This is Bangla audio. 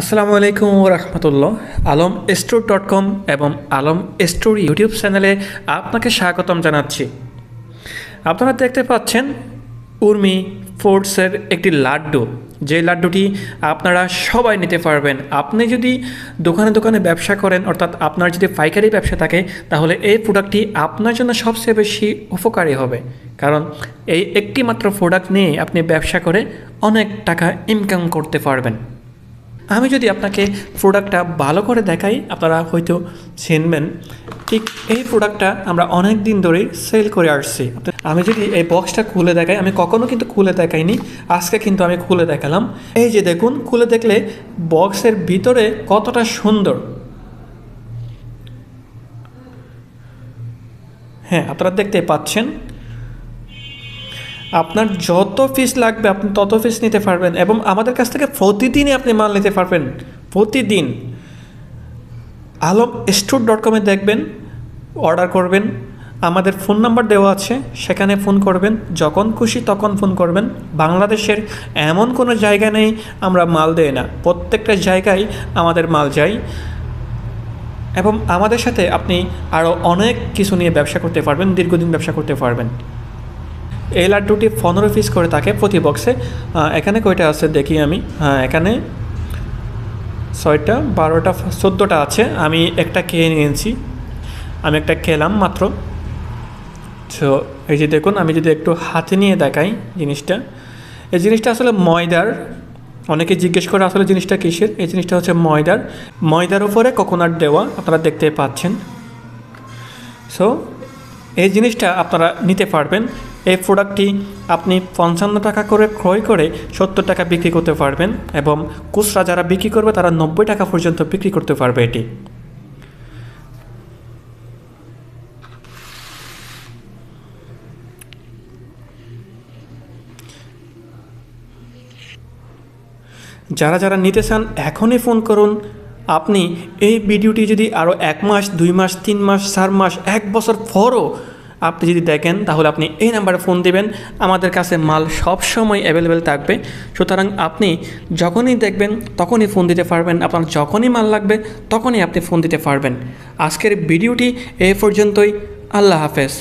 আসসালামু আলাইকুম রহমতুল্লাহ। আলম স্টোর ডট কম এবং আলম স্টোর ইউটিউব চ্যানেলে আপনাকে স্বাগতম জানাচ্ছি। আপনারা দেখতে পাচ্ছেন উর্মি ফুডসের একটি লাড্ডু। যে লাড্ডুটি আপনারা সবাই নিতে পারবেন। আপনি যদি দোকানে দোকানে ব্যবসা করেন, অর্থাৎ আপনার যদি পাইকারি ব্যবসা থাকে, তাহলে এই প্রোডাক্টটি আপনার জন্য সবচেয়ে বেশি উপকারী হবে। কারণ এই একটি মাত্র প্রোডাক্ট নিয়ে আপনি ব্যবসা করে অনেক টাকা ইনকাম করতে পারবেন। আমি যদি আপনাকে প্রোডাক্টটা ভালো করে দেখাই, আপনারা হয়তো চিনবেন, ঠিক এই প্রোডাক্টটা আমরা অনেক দিন ধরেই সেল করে আসছি। আমি যদি এই বক্সটা খুলে দেখাই, আমি কখনো কিন্তু খুলে দেখাইনি, আজকে কিন্তু আমি খুলে দেখালাম। এই যে দেখুন, খুলে দেখলে বক্সের ভিতরে কতটা সুন্দর। হ্যাঁ আপনারা দেখতে পাচ্ছেন আপনার যত ফিস লাগবে, আপনি তত ফিস নিতে পারবেন এবং আমাদের কাছ থেকে প্রতিদিনই আপনি মাল নিতে পারবেন, প্রতিদিন। আলম স্টোর ডট কমে দেখবেন অর্ডার করবেন, আমাদের ফোন নাম্বার দেওয়া আছে, সেখানে ফোন করবেন, যখন খুশি তখন ফোন করবেন। বাংলাদেশের এমন কোনো জায়গা নেই, আমরা মাল দেই না, প্রত্যেকটা জায়গায় আমাদের মাল যায়। এবং আমাদের সাথে আপনি আরও অনেক কিছু নিয়ে ব্যবসা করতে পারবেন, দীর্ঘদিন ব্যবসা করতে পারবেন। এই লাড্ডুটি পনেরো পিস করে থাকে প্রতি বক্সে এখানে কয়টা আছে দেখি আমি হ্যাঁ এখানে ছয়টা, বারোটা, চোদ্দোটা আছে, আমি একটা খেয়ে নিয়েছি, আমি একটা খেলাম মাত্র। তো এই যে দেখুন, আমি যদি একটু হাতে নিয়ে দেখাই জিনিসটা, এই জিনিসটা আসলে ময়দার, অনেকে জিজ্ঞেস করে আসলে জিনিসটা কিসের, এই জিনিসটা হচ্ছে ময়দার। ময়দার উপরে কোকোনাট দেওয়া, আপনারা দেখতে পাচ্ছেন। সো এই জিনিসটা আপনারা নিতে পারবেন। এই প্রোডাক্টটি আপনি পঞ্চান্ন টাকা করে ক্রয় করে সত্তর টাকা বিক্রি করতে পারবেন এবং খুচরা যারা বিক্রি করবে তারা নব্বই টাকা পর্যন্ত বিক্রি করতে পারবে এটি। যারা যারা নিতে চান, এখনই ফোন করুন। আপনি এই ভিডিওটি যদি আরও এক মাস, দুই মাস, তিন মাস, চার মাস, এক বছর পরও আপনি যদি দেখেন, তাহলে আপনি এই নাম্বারে ফোন দেবেন। আমাদের কাছে মাল সব সময় অ্যাভেলেবেল থাকবে। সুতরাং আপনি যখনই দেখবেন, তখনই ফোন দিতে পারবেন। আপনার যখনই মাল লাগবে, তখনই আপনি ফোন দিতে পারবেন। আজকের ভিডিওটি এ পর্যন্তই। আল্লাহ হাফেজ।